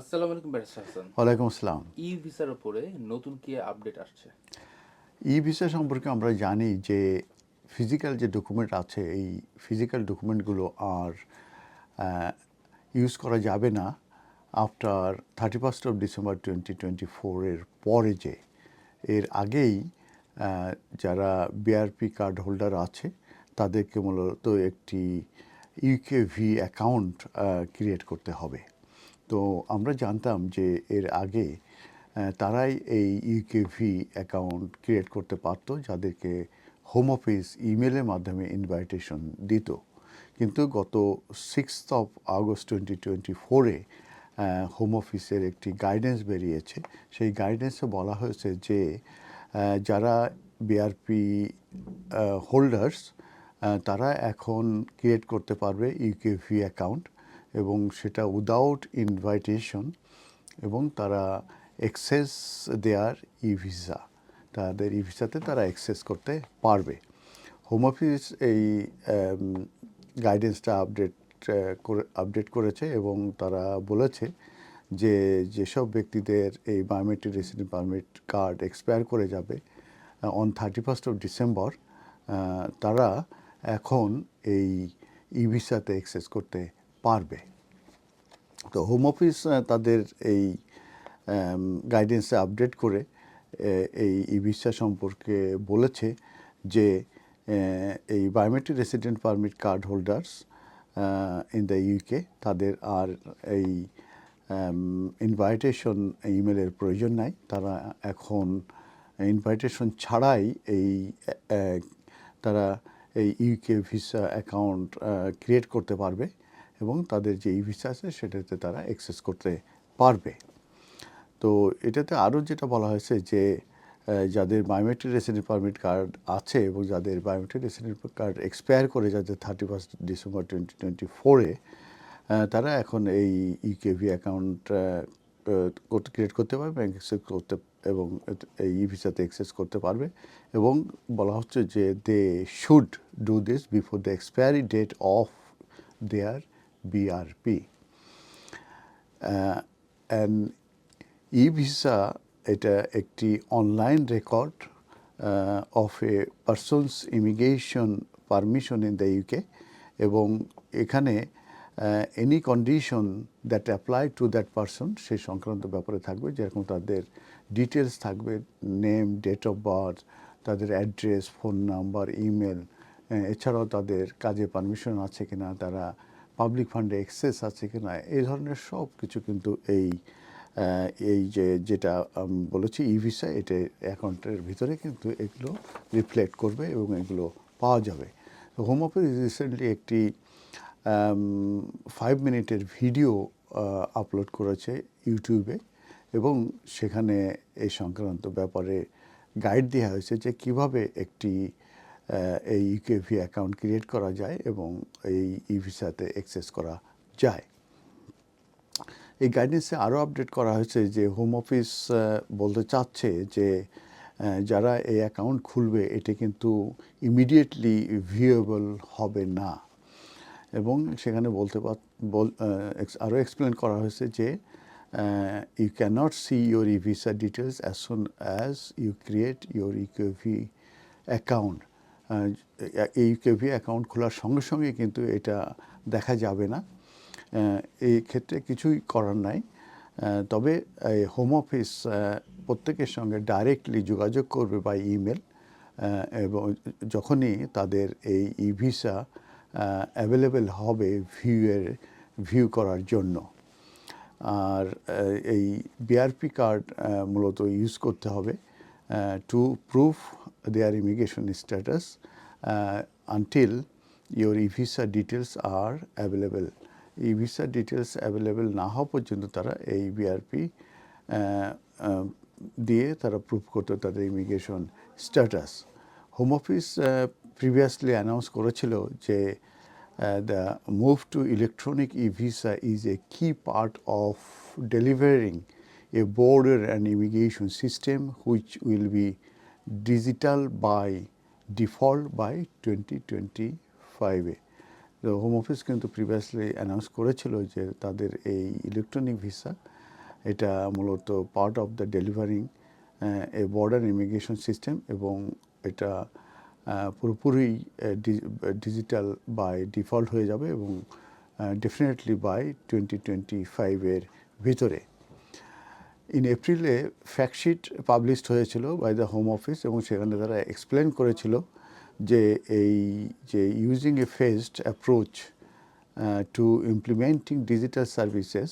আসসালামু আলাইকুম ব্যারিস্টার হাসান। ওয়ালাইকুম আসসালাম। ই ভিসার উপরে নতুন কি আপডেট আসছে? ই ভিসা সম্পর্কে আমরা জানি যে ফিজিক্যাল যে ডকুমেন্ট আছে এই ফিজিক্যাল ডকুমেন্টগুলো আর ইউজ করা যাবে না after thirty first of December twenty twenty ফোরের পরে যে। এর আগেই যারা বিআরপি কার্ড হোল্ডার আছে তাদেরকে মূলত একটি ইউকে ভি অ্যাকাউন্ট ক্রিয়েট করতে হবে। তো আমরা জানতাম যে এর আগে তারাই এই ইউকেভি অ্যাকাউন্ট ক্রিয়েট করতে পারতো, যাদেরকে হোম অফিস ইমেলের মাধ্যমে ইনভাইটেশন দিত। কিন্তু গত sixth of August twenty twenty ফোরে হোম অফিসের একটি গাইডেন্স বেরিয়েছে। সেই গাইডেন্সে বলা হয়েছে যে যারা বিআরপি হোল্ডার্স তারা এখন ক্রিয়েট করতে পারবে ইউকেভি অ্যাকাউন্ট এবং সেটা উইদাউট ইনভাইটেশন এবং তারা এক্সেস দেয়ার ই ভিসা তাদের ই ভিসাতে তারা অ্যাক্সেস করতে পারবে। হোম অফিস এই গাইডেন্সটা আপডেট করে আপডেট করেছে এবং তারা বলেছে যে যেসব ব্যক্তিদের এই biometric residence permit card expire করে যাবে on thirty first of December তারা এখন এই ই ভিসাতে অ্যাক্সেস করতে পারবে। তো হোম অফিস তাদের এই গাইডেন্সে আপডেট করে এই ই ভিসা সম্পর্কে বলেছে যে এই biometric residence permit card holders in the UK তাদের আর এই ইনভাইটেশন ইমেলের প্রয়োজন নাই। তারা এখন ইনভাইটেশন ছাড়াই এই তারা এই ইউকে ভিসা অ্যাকাউন্ট ক্রিয়েট করতে পারবে। এবং তাদের যে ই ভিসা আছে, সেটাতে তারা অ্যাক্সেস করতে পারবে। তো এটাতে আরও যেটা বলা হয়েছে যে যাদের বায়োমেট্রিক রেসিডেন্ট পারমিট কার্ড আছে এবং যাদের বায়োমেট্রিক রেসিডেন্ট কার্ড এক্সপায়ার করে যাদের thirty first December twenty twenty ফোরে তারা এখন এই ইকেভি অ্যাকাউন্ট ক্রিয়েট করতে পারবে ব্যাংক অ্যাক্সেস করতে, এবং এই ই ভিসাতে অ্যাক্সেস করতে পারবে। এবং বলা হচ্ছে যে they should do this before the expiry date of their BRP and E visa এটা একটি online record of a person's immigration permission in the UK এবং এখানে any condition that apply to that person সেই সংক্রান্ত ব্যাপারে থাকবে, যেরকম তাদের ডিটেলস থাকবে নেম ডেট অফ বার্থ তাদের অ্যাড্রেস ফোন নাম্বার ইমেল এছাড়াও তাদের কাজে পারমিশন আছে কিনা, তারা পাবলিক ফান্ডে এক্সেস আছে কি না, এই ধরনের সব কিছু কিন্তু এই এই যে, যেটা বলেছি ই ভিসা এটা অ্যাকাউন্টের ভিতরে কিন্তু এগুলো রিফ্লেক্ট করবে এবং এগুলো পাওয়া যাবে। হোম অফিস রিসেন্টলি একটি ফাইভ মিনিটের ভিডিও আপলোড করেছে ইউটিউবে এবং সেখানে এই সংক্রান্ত ব্যাপারে গাইড দেওয়া হয়েছে যে কীভাবে একটি এই ইউকেভি অ্যাকাউন্ট ক্রিয়েট করা যায় এবং এই ই ভিসাতে অ্যাক্সেস করা যায়। এই গাইডেন্সে আরও আপডেট করা হয়েছে যে হোম অফিস বলতে চাচ্ছে যে যারা এই অ্যাকাউন্ট খুলবে, এটি কিন্তু ইমিডিয়েটলি ভিউয়েবল হবে না। এবং সেখানে বলতে আরও এক্সপ্লেন করা হয়েছে যে you can't see your E visa details as soon as you create your UKVI account এই কেভি অ্যাকাউন্ট খোলার সঙ্গে সঙ্গে কিন্তু এটা দেখা যাবে না। এই ক্ষেত্রে কিছুই করার নাই। তবে হোম অফিস প্রত্যেকের সঙ্গে ডাইরেক্টলি যোগাযোগ করবে বাই ইমেল এবং যখনই তাদের এই ই ভিসা অ্যাভেলেবেল হবে ভিউয়ের ভিউ করার জন্য। আর এই বিআরপি কার্ড মূলত ইউজ করতে হবে to prove immigration status until your E visa details are available E visa details available না হওয়া পর্যন্ত তারা এই বিআরপি দিয়ে তারা প্রুভ করতো তাদের immigration status home office previously announce করেছিল যে the move to electronic E visa is a key part of delivering a a border and immigration system which will be digital by default by 2025 এ তো home office কিন্তু previously announce করেছিল যে তাদের এই electronic visa এটা মূলত part of the delivering a border immigration system এবং এটা পুরোপুরি ডিজিটাল বাই ডিফল্ট হয়ে যাবে এবং ডেফিনেটলি বাই টোয়েন্টি টোয়েন্টি ফাইভের ভিতরে। ইন এপ্রিলে ফ্যাক্টশিট পাবলিশড হয়েছিল বাই দ্য হোম অফিস এবং সেখানে তারা এক্সপ্লেন করেছিল যে এই, যে using a phased approach to implementing digital services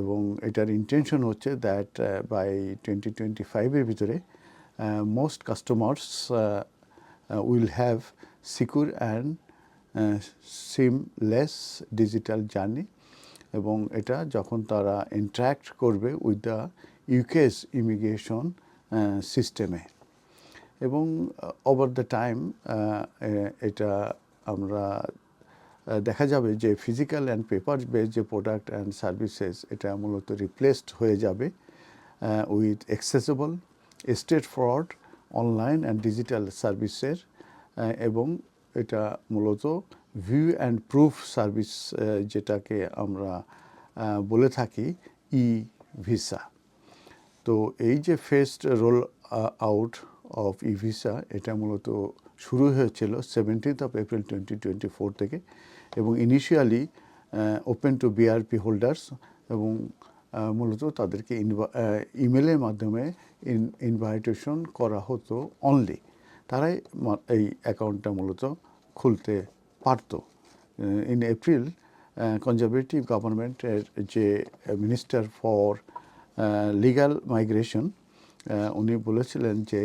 এবং এটার ইন্টেনশন হচ্ছে দ্যাট বাই টোয়েন্টি টোয়েন্টি ফাইভের ভিতরে most customers will have secure and seamless digital journey এবং এটা যখন তারা ইন্টারাক্ট করবে উইথ দ্য ইউকেস ইমিগ্রেশন সিস্টেমে এবং ওভার দ্য টাইম এটা আমরা দেখা যাবে যে ফিজিক্যাল অ্যান্ড পেপার বেস যে প্রোডাক্ট অ্যান্ড সার্ভিসেস এটা মূলত রিপ্লেসড হয়ে যাবে with accessible state fraud online and digital সার্ভিসের এবং এটা মূলত ভিউ অ্যান্ড প্রুফ সার্ভিস যেটাকে আমরা বলে থাকি ই ভিসা তো এই যে first roll out of E visa এটা মূলত শুরু হয়েছিল seventeenth of April twenty twenty four থেকে এবং initially open to BRP holders এবং মূলত তাদেরকে ইমেলের মাধ্যমে ইনভাইটেশন করা হতো অনলি তারাই এই অ্যাকাউন্টটা মূলত খুলতে পারতো। ইন এপ্রিল কনজারভেটিভ গভর্নমেন্টের যে মিনিস্টার ফর লিগাল মাইগ্রেশন উনি বলেছিলেন যে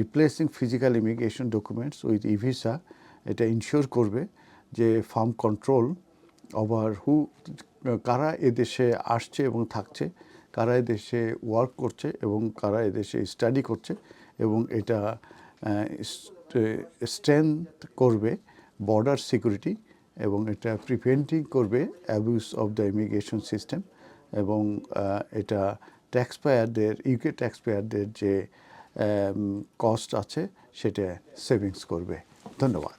replacing physical immigration documents with E visa এটা ইনশিওর করবে যে ফার্ম কন্ট্রোল ওভার হু কারা এদেশে আসছে এবং থাকছে, কারা এদেশে ওয়ার্ক করছে এবং কারা এদেশে স্টাডি করছে এবং এটা স্ট্রেংথ করবে বর্ডার সিকিউরিটি এবং এটা প্রিভেন্টিং করবে abuse of the immigration system এবং এটা ট্যাক্স পেয়ারদের ইউকে ট্যাক্স পেয়ারদের যে কস্ট আছে সেটা সেভিংস করবে। ধন্যবাদ।